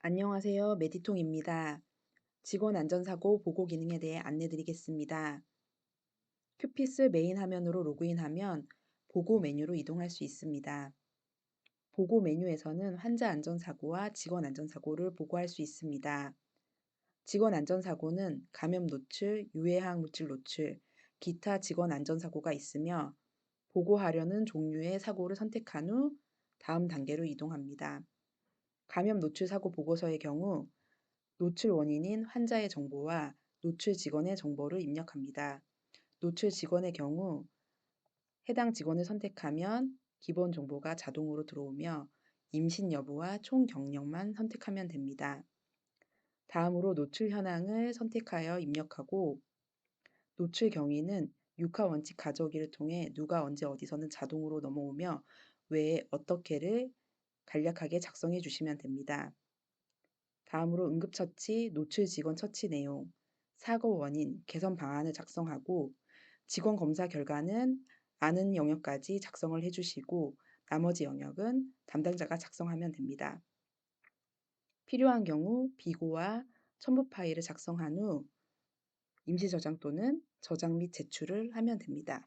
안녕하세요. 메디통입니다. 직원 안전사고 보고 기능에 대해 안내드리겠습니다. 큐피스 메인 화면으로 로그인하면 보고 메뉴로 이동할 수 있습니다. 보고 메뉴에서는 환자 안전사고와 직원 안전사고를 보고할 수 있습니다. 직원 안전사고는 감염 노출, 유해화학 물질 노출, 기타 직원 안전사고가 있으며 보고하려는 종류의 사고를 선택한 후 다음 단계로 이동합니다. 감염 노출 사고 보고서의 경우 노출 원인인 환자의 정보와 노출 직원의 정보를 입력합니다. 노출 직원의 경우 해당 직원을 선택하면 기본 정보가 자동으로 들어오며 임신 여부와 총 경력만 선택하면 됩니다. 다음으로 노출 현황을 선택하여 입력하고 노출 경위는 육하 원칙 가져오기를 통해 누가 언제 어디서는 자동으로 넘어오며 왜 어떻게를 간략하게 작성해 주시면 됩니다. 다음으로 응급처치, 노출 직원 처치 내용, 사고 원인, 개선 방안을 작성하고 직원 검사 결과는 아는 영역까지 작성을 해주시고 나머지 영역은 담당자가 작성하면 됩니다. 필요한 경우 비고와 첨부 파일을 작성한 후 임시 저장 또는 저장 및 제출을 하면 됩니다.